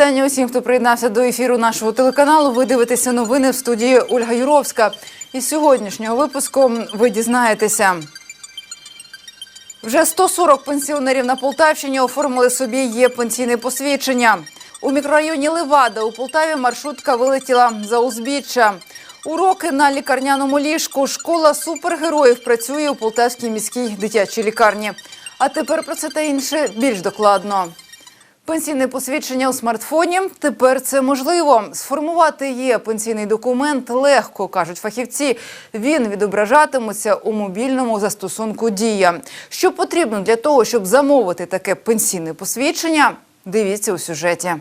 вітання усім, хто приєднався до ефіру нашого телеканалу. Ви дивитеся новини в студії Ольга Юровська. Із сьогоднішнього випуску ви дізнаєтеся. Вже 140 пенсіонерів на Полтавщині оформили собі є пенсійне посвідчення. У мікрорайоні Левада у Полтаві маршрутка вилетіла за узбіччя. Уроки на лікарняному ліжку. Школа супергероїв працює у Полтавській міській дитячій лікарні. А тепер про це та інше більш докладно. Пенсійне посвідчення у смартфоні тепер це можливо. Сформувати є пенсійний документ легко, кажуть фахівці. Він відображатиметься у мобільному застосунку Дія. Що потрібно для того, щоб замовити таке пенсійне посвідчення? Дивіться у сюжеті.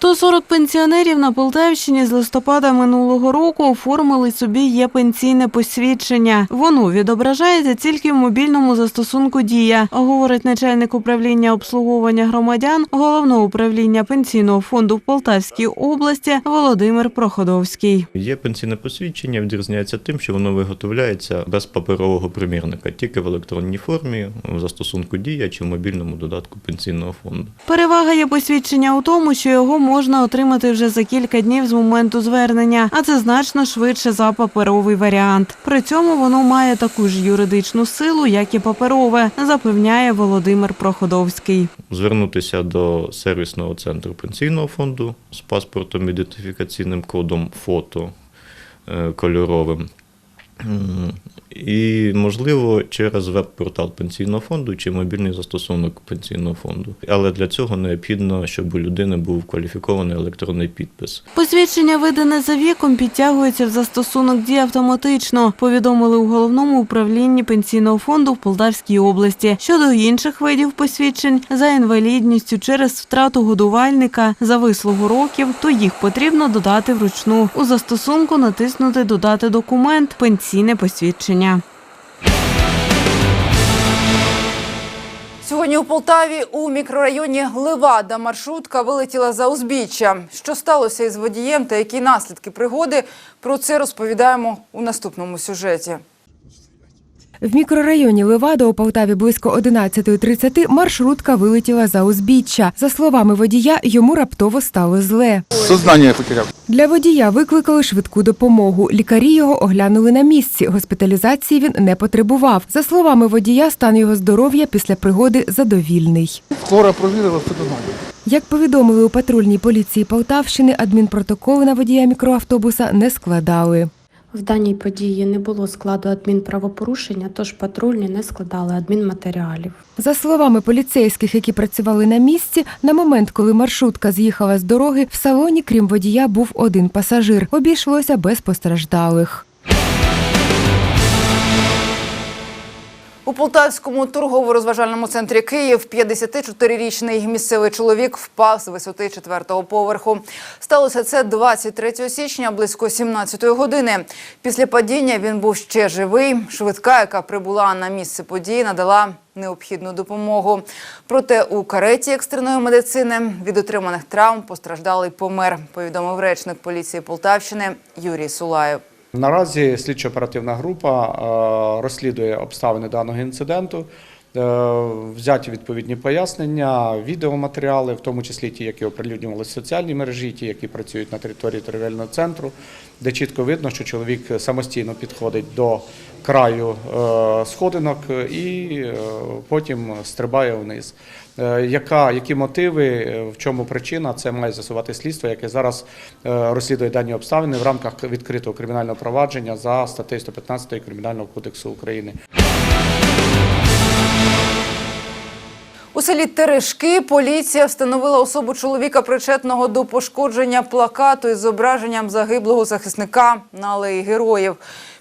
140 пенсіонерів на Полтавщині з листопада минулого року оформили собі є пенсійне посвідчення. Воно відображається тільки в мобільному застосунку Дія, говорить начальник управління обслуговування громадян головного управління пенсійного фонду в Полтавській області Володимир Проходовський. Є пенсійне посвідчення, відрізняється тим, що воно виготовляється без паперового примірника, тільки в електронній формі, в застосунку Дія чи в мобільному додатку пенсійного фонду. Перевага є посвідчення у тому, що його можна отримати вже за кілька днів з моменту звернення, а це значно швидше за паперовий варіант. При цьому воно має таку ж юридичну силу, як і паперове, запевняє Володимир Проходовський. Звернутися до сервісного центру пенсійного фонду з паспортом ідентифікаційним кодом фото е, кольоровим. І, можливо, через веб-портал пенсійного фонду чи мобільний застосунок пенсійного фонду. Але для цього необхідно, щоб у людини був кваліфікований електронний підпис. Посвідчення, видане за віком, підтягується в застосунок дії автоматично. Повідомили у головному управлінні пенсійного фонду в Полтавській області. Щодо інших видів посвідчень за інвалідністю через втрату годувальника за вислугу років, то їх потрібно додати вручну. У застосунку натиснути Додати документ пенсійне посвідчення. Сьогодні у Полтаві у мікрорайоні Левада маршрутка вилетіла за узбіччя. Що сталося із водієм та які наслідки пригоди? Про це розповідаємо у наступному сюжеті. В мікрорайоні Левада у Полтаві близько 11.30 маршрутка вилетіла за узбіччя. За словами водія, йому раптово стало зле. Сознание потерял. Для водія викликали швидку допомогу. Лікарі його оглянули на місці. Госпіталізації він не потребував. За словами водія, стан його здоров'я після пригоди задовільний. Скоро провірила, все нормально. Як повідомили у патрульній поліції Полтавщини, адмінпротоколи на водія мікроавтобуса не складали. В даній події не було складу адмінправопорушення, тож патрульні не складали адмінматеріалів. За словами поліцейських, які працювали на місці, на момент, коли маршрутка з'їхала з дороги, в салоні, крім водія, був один пасажир. Обійшлося без постраждалих. У Полтавському торгово-розважальному центрі Київ 54-річний місцевий чоловік впав з висоти четвертого поверху. Сталося це 23 січня близько 17 години. Після падіння він був ще живий. Швидка, яка прибула на місце події, надала необхідну допомогу. Проте у кареті екстреної медицини від отриманих травм постраждалий помер, повідомив речник поліції Полтавщини Юрій Сулаєв. Наразі слідчо-оперативна група е, розслідує обставини даного інциденту. Е, Взяті відповідні пояснення, відеоматеріали, в тому числі ті, які оприлюднювалися в соціальній мережі, ті, які працюють на території територіального центру, де чітко видно, що чоловік самостійно підходить до краю е, сходинок і е, потім стрибає вниз. Яка, які мотиви, в чому причина, це має з'ясувати слідство, яке зараз розслідує дані обставини в рамках відкритого кримінального провадження за статтею 115 Кримінального кодексу України. У селі Терешки поліція встановила особу чоловіка, причетного до пошкодження плакату із зображенням загиблого захисника на алеї героїв.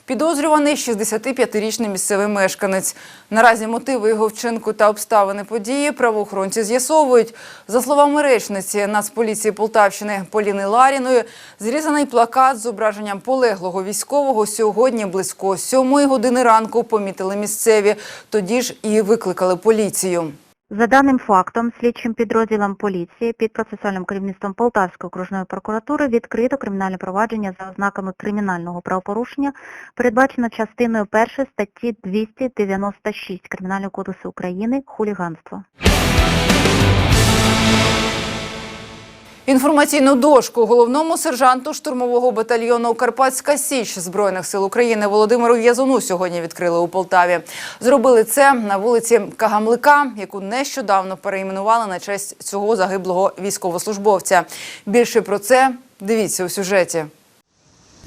Підозрюваний 65-річний місцевий мешканець. Наразі мотиви його вчинку та обставини події правоохоронці з'ясовують. За словами речниці Нацполіції Полтавщини Поліни Ларіної, зрізаний плакат з зображенням полеглого військового сьогодні близько 7 години ранку помітили місцеві. Тоді ж і викликали поліцію. За даним фактом, слідчим підрозділом поліції під процесуальним керівництвом Полтавської окружної прокуратури відкрито кримінальне провадження за ознаками кримінального правопорушення, передбачено частиною 1 статті 296 Кримінального кодексу України «Хуліганство». Інформаційну дошку головному сержанту штурмового батальйону Карпатська Січ Збройних сил України Володимиру В'язуну сьогодні відкрили у Полтаві. Зробили це на вулиці Кагамлика, яку нещодавно перейменували на честь цього загиблого військовослужбовця. Більше про це дивіться у сюжеті.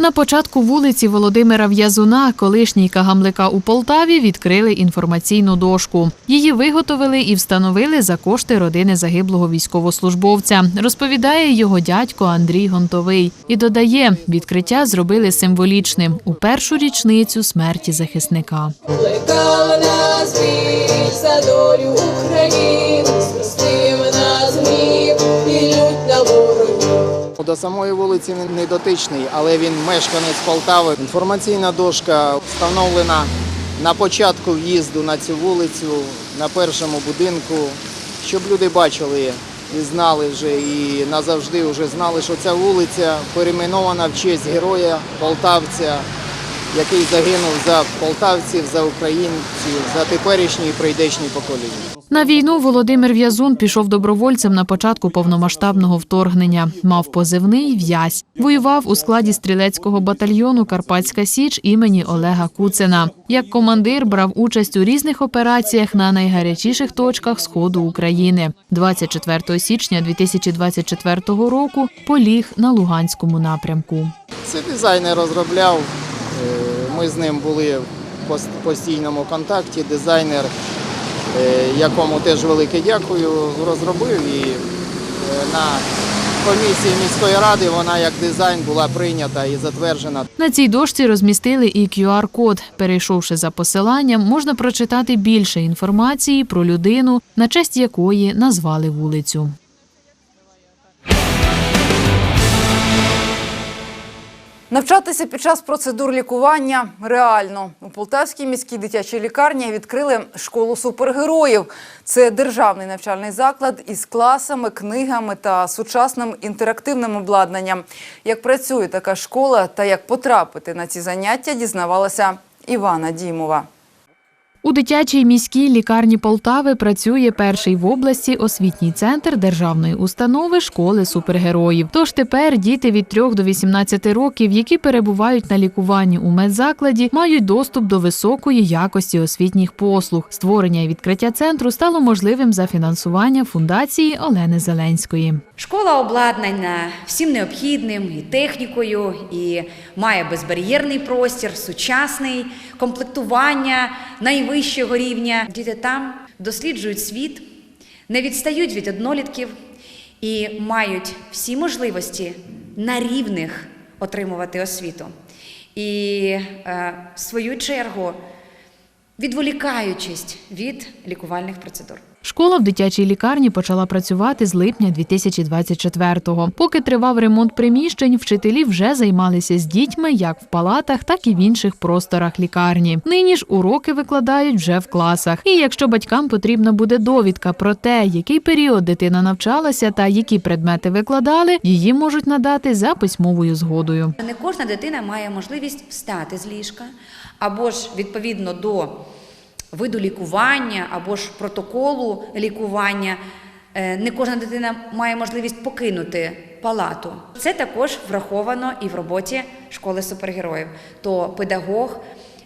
На початку вулиці Володимира В'язуна, колишній Кагамлика у Полтаві, відкрили інформаційну дошку. Її виготовили і встановили за кошти родини загиблого військовослужбовця, розповідає його дядько Андрій Гонтовий. І додає, відкриття зробили символічним у першу річницю смерті захисника. Плекала нас До самої вулиці він не дотичний, але він мешканець Полтави. Інформаційна дошка встановлена на початку в'їзду на цю вулицю, на першому будинку, щоб люди бачили і знали вже, і назавжди вже знали, що ця вулиця перейменована в честь героя полтавця, який загинув за полтавців, за українців, за теперішні і прийдешні покоління. На війну Володимир В'язун пішов добровольцем на початку повномасштабного вторгнення. Мав позивний в'язь. Воював у складі стрілецького батальйону Карпатська Січ імені Олега Куцина. Як командир брав участь у різних операціях на найгарячіших точках сходу України. 24 січня 2024 року поліг на Луганському напрямку. Це дизайнер розробляв. Ми з ним були в пос- постійному контакті. Дизайнер, е, якому теж велике дякую, розробив і е, на комісії міської ради вона як дизайн була прийнята і затверджена. На цій дошці розмістили і QR-код. Перейшовши за посиланням, можна прочитати більше інформації про людину, на честь якої назвали вулицю. Навчатися під час процедур лікування реально у Полтавській міській дитячій лікарні відкрили школу супергероїв. Це державний навчальний заклад із класами, книгами та сучасним інтерактивним обладнанням. Як працює така школа та як потрапити на ці заняття, дізнавалася Івана Дімова. У дитячій міській лікарні Полтави працює перший в області освітній центр державної установи школи супергероїв. Тож тепер діти від 3 до 18 років, які перебувають на лікуванні у медзакладі, мають доступ до високої якості освітніх послуг. Створення і відкриття центру стало можливим за фінансування фундації Олени Зеленської. Школа обладнана всім необхідним і технікою, і має безбар'єрний простір, сучасний, комплектування найвищого рівня. Діти там досліджують світ, не відстають від однолітків і мають всі можливості на рівних отримувати освіту. І е, в свою чергу відволікаючись від лікувальних процедур. Школа в дитячій лікарні почала працювати з липня 2024-го. Поки тривав ремонт приміщень, вчителі вже займалися з дітьми як в палатах, так і в інших просторах лікарні. Нині ж уроки викладають вже в класах. І якщо батькам потрібна буде довідка про те, який період дитина навчалася та які предмети викладали, її можуть надати за письмовою згодою. Не кожна дитина має можливість встати з ліжка, або ж відповідно до виду лікування, або ж протоколу лікування. е, Не кожна дитина має можливість покинути палату. Це також враховано і в роботі школи супергероїв. То педагог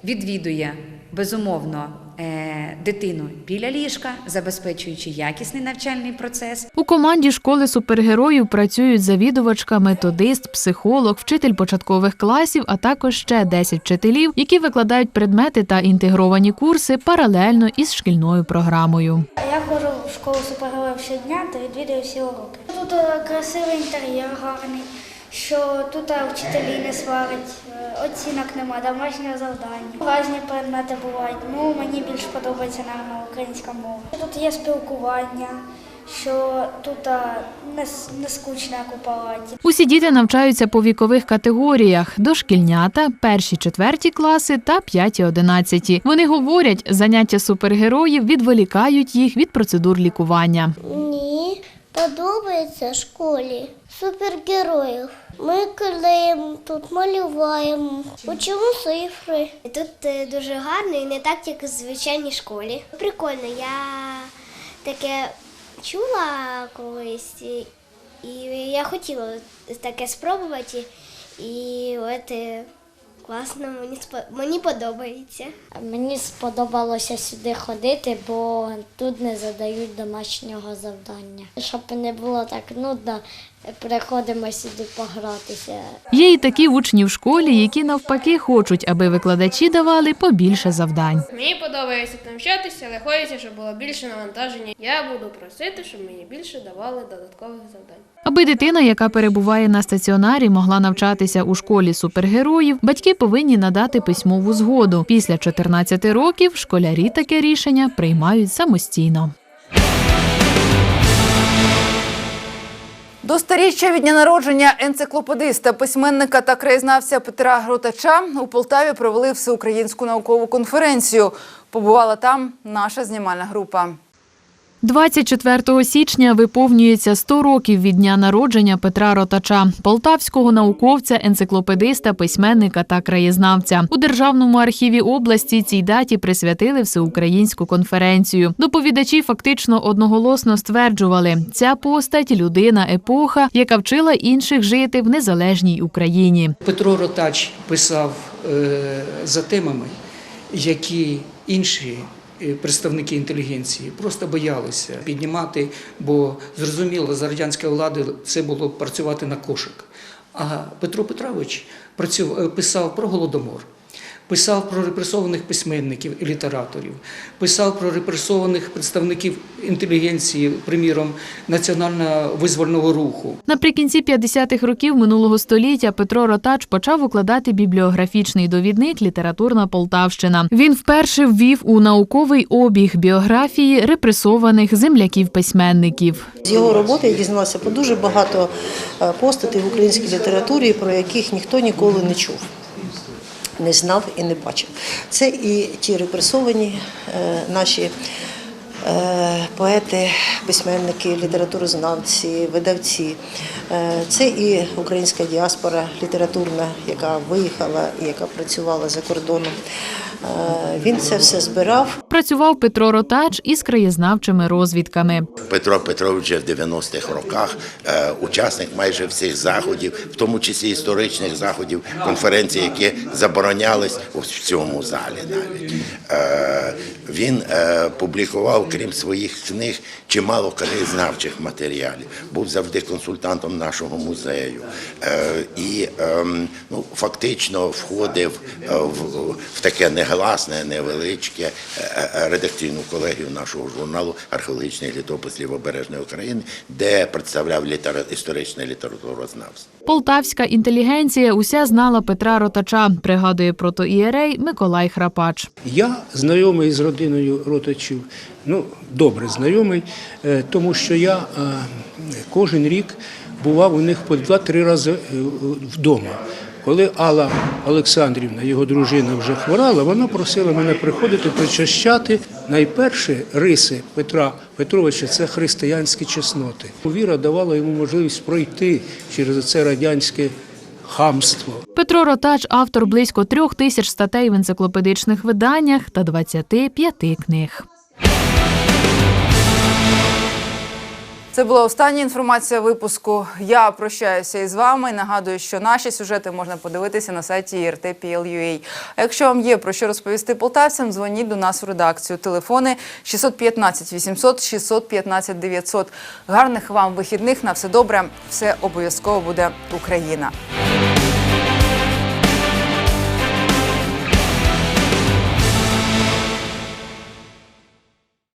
відвідує безумовно е, дитину біля ліжка, забезпечуючи якісний навчальний процес. У команді школи супергероїв працюють завідувачка, методист, психолог, вчитель початкових класів, а також ще 10 вчителів, які викладають предмети та інтегровані курси паралельно із шкільною програмою. Я ходжу в школу супергероїв щодня та відвідую всі уроки. Тут е, красивий інтер'єр гарний, що тут е, вчителі не сварять, е, оцінок нема, домашнього завдання. Різні предмети бувають. Ну, мені більш подобається, наверное, українська мова. Тут є спілкування, що тут не, не скучно, як у палаті. Усі діти навчаються по вікових категоріях: дошкільнята, перші, четверті класи та п'яті, одинадцяті. Вони говорять, заняття супергероїв відволікають їх від процедур лікування. Подобається школі супергероїв. Ми клеїмо тут, малюємо, учимо цифри. Тут е, дуже гарно і не так, як у звичайній школі. Прикольно, я таке чула колись. і І я хотіла таке спробувати. І от е, класно, мені, мені подобається. Мені сподобалося сюди ходити, бо тут не задають домашнього завдання. Щоб не було так нудно, приходимо сюди погратися. Є й такі учні в школі, які навпаки хочуть, аби викладачі давали побільше завдань. Мені подобається там вчитися, але хочеться, щоб було більше навантаження. Я буду просити, щоб мені більше давали додаткових завдань. Аби дитина, яка перебуває на стаціонарі, могла навчатися у школі супергероїв, батьки повинні надати письмову згоду. Після 14 років школярі таке рішення приймають самостійно. До сторіччя від дня народження енциклопедиста, письменника та краєзнавця Петра Гротача у Полтаві провели всеукраїнську наукову конференцію. Побувала там наша знімальна група. 24 січня виповнюється 100 років від дня народження Петра Ротача, полтавського науковця, енциклопедиста, письменника та краєзнавця. У Державному архіві області цій даті присвятили всеукраїнську конференцію. Доповідачі фактично одноголосно стверджували, ця постать людина епоха, яка вчила інших жити в незалежній Україні. Петро Ротач писав е, за темами, які інші представники інтелігенції просто боялися піднімати, бо зрозуміло, за радянської влади це було працювати на кошик. А Петро Петрович працював, е, писав про голодомор. Писав про репресованих письменників і літераторів, писав про репресованих представників інтелігенції, приміром національного визвольного руху. Наприкінці 50-х років минулого століття Петро Ротач почав укладати бібліографічний довідник Літературна Полтавщина. Він вперше ввів у науковий обіг біографії репресованих земляків-письменників. З його роботи я дізналася про дуже багато е, постатей в українській літературі, про яких ніхто ніколи не чув. Не знав і не бачив. Це і ті репресовані е, наші е, поети, письменники, літературознавці, видавці. Е, це і українська діаспора літературна, яка виїхала і яка працювала за кордоном. Е, він це все збирав. Працював Петро Ротач із краєзнавчими розвідками. Петро Петрович вже в 90-х роках е, учасник майже всіх заходів, в тому числі історичних заходів, конференцій, які заборонялись в цьому залі. Навіть е, він публікував, крім своїх книг, чимало краєзнавчих матеріалів. Був завжди консультантом нашого музею і ем, ну, фактично входив в, в таке негласне, невеличке е, е, редакційну колегію нашого журналу Археологічний літопис Лівобережної України, де представляв літера... історичне літературознавство. Полтавська інтелігенція уся знала Петра Ротача, пригадує протоієрей Миколай Храпач. Я знайомий з родиною Ротачів, ну добре знайомий, е, тому що я кожен рік бував у них по два-три рази вдома. Коли Алла Олександрівна, його дружина, вже хворала, вона просила мене приходити, причащати. Найперше риси Петра Петровича це християнські чесноти. Віра давала йому можливість пройти через це радянське хамство. Петро Ротач автор близько трьох тисяч статей в енциклопедичних виданнях та 25 книг. Це була остання інформація випуску. Я прощаюся із вами. Нагадую, що наші сюжети можна подивитися на сайті RTPL.ua. А якщо вам є про що розповісти полтавцям, дзвоніть до нас в редакцію. Телефони 615 800 615 900. Гарних вам вихідних. На все добре. Все обов'язково буде Україна.